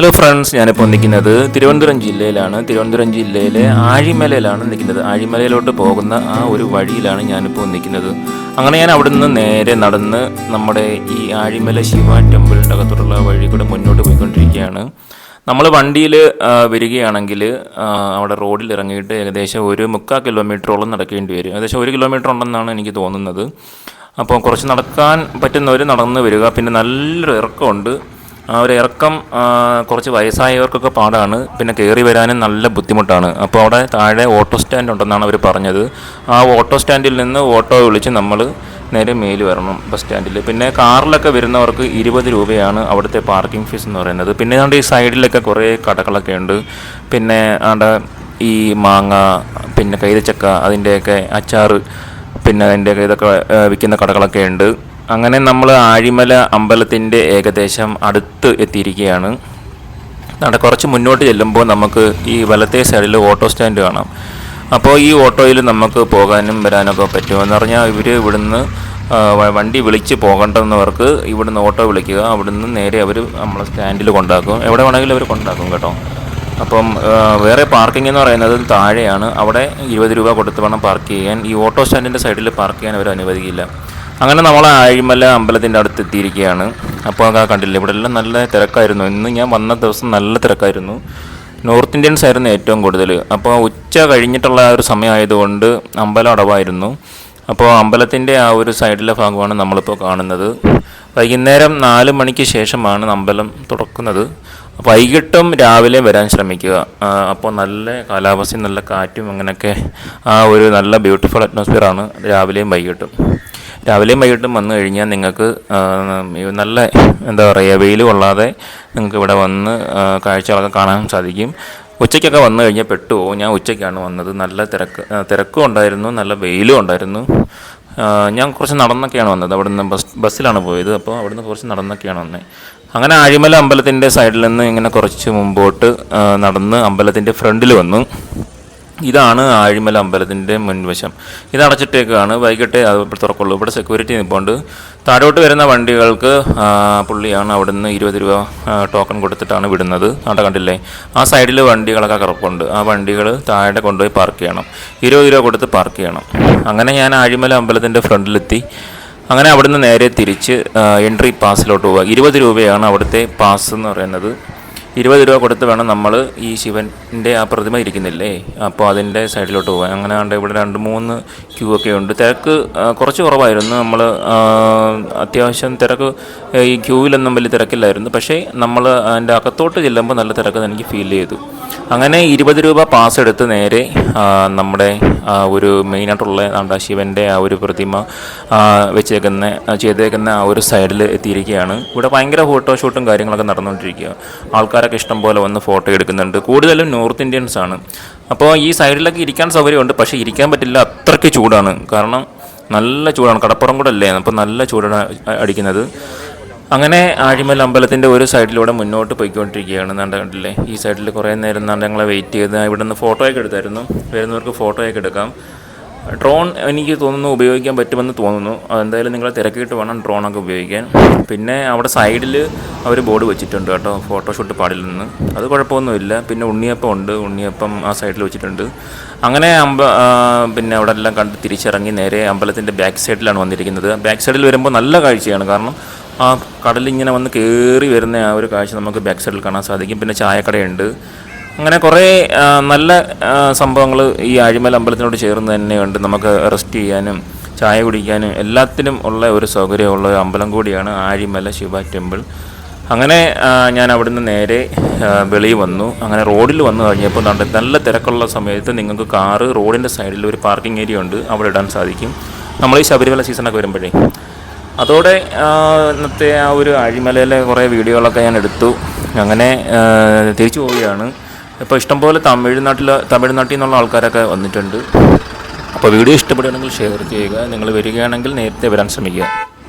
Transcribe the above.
Hello friends ഞാനിപ്പോൾ നിൽക്കുന്നത് തിരുവനന്തപുരം ജില്ലയിലാണ്. തിരുവനന്തപുരം ജില്ലയിലെ ആഴിമലയിലാണ് നിൽക്കുന്നത്. ആഴിമലയിലോട്ട് പോകുന്ന ആ ഒരു വഴിയിലാണ് ഞാനിപ്പോൾ നിൽക്കുന്നത്. അങ്ങനെ ഞാൻ അവിടെ നിന്ന് നേരെ നടന്ന് നമ്മുടെ ഈ ആഴിമല ശിവ ടെമ്പിളിന്റെ അകത്തോട്ടുള്ള വഴി കൂടെ മുന്നോട്ട് പോയിക്കൊണ്ടിരിക്കുകയാണ്. നമ്മൾ വണ്ടിയിൽ വരികയാണെങ്കിൽ അവിടെ റോഡിൽ ഇറങ്ങിയിട്ട് ഏകദേശം ഒരു മുക്കാൽ കിലോമീറ്ററോളം നടക്കേണ്ടി വരും. ഏകദേശം ഒരു കിലോമീറ്റർ ഉണ്ടെന്നാണ് എനിക്ക് തോന്നുന്നത്. അപ്പോൾ കുറച്ച് നടക്കാൻ പറ്റുന്നവർ നടന്ന് വരിക. പിന്നെ നല്ലൊരു ഇറക്കമുണ്ട്. ഒരു ഇറക്കം കുറച്ച് വയസ്സായവർക്കൊക്കെ പാടാണ്. പിന്നെ കയറി വരാനും നല്ല ബുദ്ധിമുട്ടാണ്. അപ്പോൾ അവിടെ താഴെ ഓട്ടോ സ്റ്റാൻഡ് ഉണ്ടെന്നാണ് അവർ പറഞ്ഞത്. ആ ഓട്ടോ സ്റ്റാൻഡിൽ നിന്ന് ഓട്ടോ വിളിച്ച് നമ്മൾ നേരെ മേൽ വരണം ബസ് സ്റ്റാൻഡിൽ. പിന്നെ കാറിലൊക്കെ വരുന്നവർക്ക് ഇരുപത് രൂപയാണ് അവിടുത്തെ പാർക്കിംഗ് ഫീസ് എന്ന് പറയുന്നത്. പിന്നെ അതുകൊണ്ട് ഈ സൈഡിലൊക്കെ കുറേ കടകളൊക്കെ ഉണ്ട്. പിന്നെ അവിടെ ഈ മാങ്ങ പിന്നെ കൈതച്ചക്ക അതിന്റെയൊക്കെ അച്ചാറ് പിന്നെ അതിന്റെയൊക്കെ ഇതൊക്കെ വിൽക്കുന്ന കടകളൊക്കെ ഉണ്ട്. അങ്ങനെ നമ്മൾ ആഴിമല അമ്പലത്തിന്റെ ഏകദേശം അടുത്ത് എത്തിയിരിക്കുകയാണ്. നട കുറച്ച് മുന്നോട്ട് ചെല്ലുമ്പോൾ നമുക്ക് ഈ വലത്തെ സൈഡിൽ ഓട്ടോ സ്റ്റാൻഡ് കാണാം. അപ്പോൾ ഈ ഓട്ടോയിൽ നമുക്ക് പോകാനും വരാനൊക്കെ പറ്റുമെന്ന് പറഞ്ഞാൽ ഇവർ ഇവിടുന്ന് വണ്ടി വിളിച്ച് പോകേണ്ടുന്നവർക്ക് ഇവിടുന്ന് ഓട്ടോ വിളിക്കുക. അവിടുന്ന് നേരെ അവർ നമ്മളെ സ്റ്റാൻഡിൽ കൊണ്ടാക്കും. എവിടെ വേണമെങ്കിലും അവർ കൊണ്ടാക്കും കേട്ടോ. അപ്പം വേറെ പാർക്കിംഗ് എന്ന് പറയുന്നത് താഴെയാണ്. അവിടെ ഇരുപത് രൂപ കൊടുത്ത് വേണം പാർക്ക് ചെയ്യാൻ. ഈ ഓട്ടോ സ്റ്റാൻഡിന്റെ സൈഡിൽ പാർക്ക് ചെയ്യാൻ അവർ അനുവദിക്കില്ല. അങ്ങനെ നമ്മൾ ആഴിമല അമ്പലത്തിന്റെ അടുത്ത് എത്തിയിരിക്കുകയാണ് അപ്പോൾ കണ്ടില്ലേ ഇവിടെ എല്ലാം നല്ല തിരക്കായിരുന്നു. ഇന്ന് ഞാൻ വന്ന ദിവസം നല്ല തിരക്കായിരുന്നു. നോർത്ത് ഇന്ത്യൻസ് ആയിരുന്നു ഏറ്റവും കൂടുതൽ. അപ്പോൾ ഉച്ച കഴിഞ്ഞിട്ടുള്ള ആ ഒരു സമയമായതുകൊണ്ട് അമ്പലം അടവായിരുന്നു. അപ്പോൾ അമ്പലത്തിന്റെ ആ ഒരു സൈഡിലെ ഭാഗമാണ് നമ്മളിപ്പോൾ കാണുന്നത്. വൈകുന്നേരം നാല് മണിക്ക് ശേഷമാണ് അമ്പലം തുറക്കുന്നത്. വൈകിട്ടും രാവിലെ വരാൻ ശ്രമിക്കുക. അപ്പോൾ നല്ല കാലാവസ്ഥയും നല്ല കാറ്റും അങ്ങനെയൊക്കെ ആ ഒരു നല്ല ബ്യൂട്ടിഫുൾ അറ്റ്മോസ്ഫിയറാണ് രാവിലെയും വൈകിട്ടും. രാവിലെയും വൈകിട്ടും വന്നു കഴിഞ്ഞാൽ നിങ്ങൾക്ക് നല്ല എന്താ പറയുക വെയിൽ കൊള്ളാതെ നിങ്ങൾക്ക് ഇവിടെ വന്ന് കാഴ്ചകളൊക്കെ കാണാൻ സാധിക്കും. ഉച്ചയ്ക്കൊക്കെ വന്നു കഴിഞ്ഞാൽ പെട്ടുപോകും. ഞാൻ ഉച്ചയ്ക്കാണ് വന്നത്. നല്ല തിരക്ക് തിരക്കും ഉണ്ടായിരുന്നു. നല്ല വെയിലും ഉണ്ടായിരുന്നു. ഞാൻ കുറച്ച് നടന്നൊക്കെയാണ് വന്നത്. അവിടുന്ന് ബസ് ബസ്സിലാണ് പോയത്. അപ്പോൾ അവിടുന്ന് കുറച്ച് നടന്നൊക്കെയാണ് വന്നത്. അങ്ങനെ ആഴിമല അമ്പലത്തിന്റെ സൈഡിൽ നിന്ന് ഇങ്ങനെ കുറച്ച് മുമ്പോട്ട് നടന്ന് അമ്പലത്തിന്റെ ഫ്രണ്ടിൽ വന്നു. ഇതാണ് ആഴിമല അമ്പലത്തിന്റെ മുൻവശം. ഇത് അടച്ചിട്ടേക്കാണ് വൈകിട്ടേ ഇവിടെ തുറക്കുള്ളൂ. ഇവിടെ സെക്യൂരിറ്റി നിൽപ്പുണ്ട് താഴോട്ട് വരുന്ന വണ്ടികൾക്ക് പുള്ളിയാണ് അവിടെ നിന്ന് ഇരുപത് രൂപ ടോക്കൺ കൊടുത്തിട്ടാണ് വിടുന്നത്. അവിടെ കണ്ടില്ലേ? ആ സൈഡിൽ വണ്ടികളൊക്കെ കിടപ്പുണ്ട് ആ വണ്ടികൾ താഴെ കൊണ്ടുപോയി പാർക്ക് ചെയ്യണം. ഇരുപത് രൂപ കൊടുത്ത് പാർക്ക് ചെയ്യണം. അങ്ങനെ ഞാൻ ആഴിമല അമ്പലത്തിന്റെ ഫ്രണ്ടിലെത്തി. അങ്ങനെ അവിടുന്ന് നേരെ തിരിച്ച് എൻട്രി പാസിലോട്ട് പോവുക. ഇരുപത് രൂപയാണ് അവിടുത്തെ പാസ് എന്ന് പറയുന്നത്. ഇരുപത് രൂപ കൊടുത്ത് വേണം നമ്മൾ ഈ ശിവന്റെ ആ പ്രതിമ ഇരിക്കുന്നില്ലേ? അപ്പോൾ അതിന്റെ സൈഡിലോട്ട് പോകാൻ അങ്ങനെ ആണ്ട് ഇവിടെ രണ്ട് മൂന്ന് ക്യൂ ഒക്കെ ഉണ്ട്. തിരക്ക് കുറച്ച് കുറവായിരുന്നു. നമ്മൾ അത്യാവശ്യം തിരക്ക് ഈ ക്യൂവിലൊന്നും വലിയ തിരക്കില്ലായിരുന്നു. പക്ഷേ നമ്മൾ അതിന്റെ അകത്തോട്ട് ചെല്ലുമ്പോൾ നല്ല തിരക്ക് എനിക്ക് ഫീൽ ചെയ്തു. അങ്ങനെ ഇരുപത് രൂപ പാസ് എടുത്ത് നേരെ നമ്മുടെ ഒരു മെയിനായിട്ടുള്ള നമ്മുടെ ശിവന്റെ ആ ഒരു പ്രതിമ വെച്ചേക്കുന്ന ചെയ്തേക്കുന്ന ആ ഒരു സൈഡിൽ എത്തിയിരിക്കുകയാണ്. ഇവിടെ ഭയങ്കര ഫോട്ടോഷൂട്ടും കാര്യങ്ങളൊക്കെ നടന്നുകൊണ്ടിരിക്കുക ആൾക്കാരൊക്കെ ഇഷ്ടം പോലെ വന്ന് ഫോട്ടോ എടുക്കുന്നുണ്ട്. കൂടുതലും നോർത്ത് ഇന്ത്യൻസ് ആണ്. അപ്പോൾ ഈ സൈഡിലൊക്കെ ഇരിക്കാൻ സൗകര്യമുണ്ട്. പക്ഷേ ഇരിക്കാൻ പറ്റില്ല. അത്രയ്ക്ക് ചൂടാണ്. കാരണം നല്ല ചൂടാണ്. കടപ്പുറം കൂടെ അല്ലേ? അപ്പോൾ നല്ല ചൂടാണ് അടിക്കുന്നത്. അങ്ങനെ ആഴിമൽ അമ്പലത്തിന്റെ ഒരു സൈഡിലൂടെ മുന്നോട്ട് പോയിക്കൊണ്ടിരിക്കുകയാണ് കണ്ടില്ലേ ഈ സൈഡിൽ കുറേ നേരം നാണ്ടങ്ങളെ വെയിറ്റ് ചെയ്ത് ഇവിടെ നിന്ന് ഫോട്ടോയൊക്കെ എടുത്തായിരുന്നു. വരുന്നവർക്ക് ഫോട്ടോയൊക്കെ എടുക്കാം. ഡ്രോൺ എനിക്ക് തോന്നുന്നു ഉപയോഗിക്കാൻ പറ്റുമെന്ന് തോന്നുന്നു. അതെന്തായാലും നിങ്ങൾ തിരക്കിയിട്ട് വേണം ഡ്രോണൊക്കെ ഉപയോഗിക്കാൻ. പിന്നെ അവിടെ സൈഡിൽ അവർ ബോർഡ് വെച്ചിട്ടുണ്ട് കേട്ടോ ഫോട്ടോഷൂട്ട് നിന്ന്. അത് കുഴപ്പമൊന്നുമില്ല. പിന്നെ ഉണ്ണിയപ്പം ഉണ്ട്. ഉണ്ണിയപ്പം ആ സൈഡിൽ വെച്ചിട്ടുണ്ട്. അങ്ങനെ അമ്പ പിന്നെ അവിടെ എല്ലാം കണ്ട് തിരിച്ചിറങ്ങി നേരെ അമ്പലത്തിന്റെ ബാക്ക് സൈഡിലാണ് വന്നിരിക്കുന്നത്. ബാക്ക് സൈഡിൽ വരുമ്പോൾ നല്ല കാഴ്ചയാണ്. കാരണം ആ കടലിങ്ങനെ വന്ന് കയറി വരുന്ന ആ ഒരു കാഴ്ച നമുക്ക് ബാക്ക് സൈഡിൽ കാണാൻ സാധിക്കും. പിന്നെ ചായക്കടയുണ്ട്. അങ്ങനെ കുറേ നല്ല സംഭവങ്ങൾ ഈ ആഴിമല അമ്പലത്തിനോട് ചേർന്ന് തന്നെയുണ്ട്. നമുക്ക് റെസ്റ്റ് ചെയ്യാനും ചായ കുടിക്കാനും എല്ലാത്തിനും ഉള്ള ഒരു സൗകര്യമുള്ള ഒരു അമ്പലം കൂടിയാണ് ആഴിമല ശിവ ടെമ്പിൾ അങ്ങനെ ഞാൻ അവിടുന്ന് നേരെ വെളി വന്നു. അങ്ങനെ റോഡിൽ വന്നു കഴിഞ്ഞപ്പോൾ നല്ല തിരക്കുള്ള സമയത്ത് നിങ്ങൾക്ക് കാറ് റോഡിന്റെ സൈഡിൽ ഒരു പാർക്കിംഗ് ഏരിയ ഉണ്ട്. അവിടെ ഇടാൻ സാധിക്കും. നമ്മൾ ഈ ശബരിമല സീസണൊക്കെ വരുമ്പോഴേ അതോടെ ഇന്നത്തെ ആ ഒരു അഴിമലയിലെ കുറേ വീഡിയോകളൊക്കെ ഞാൻ എടുത്തു. അങ്ങനെ തിരിച്ചു പോവുകയാണ്. ഇപ്പോൾ ഇഷ്ടംപോലെ തമിഴ്നാട്ടിൽ തമിഴ്നാട്ടിൽ നിന്നുള്ള ആൾക്കാരൊക്കെ വന്നിട്ടുണ്ട്. അപ്പോൾ വീഡിയോ ഇഷ്ടപ്പെടുകയാണെങ്കിൽ ഷെയർ ചെയ്യുക. നിങ്ങൾ വരികയാണെങ്കിൽ നേരത്തെ വരാൻ ശ്രമിക്കുക.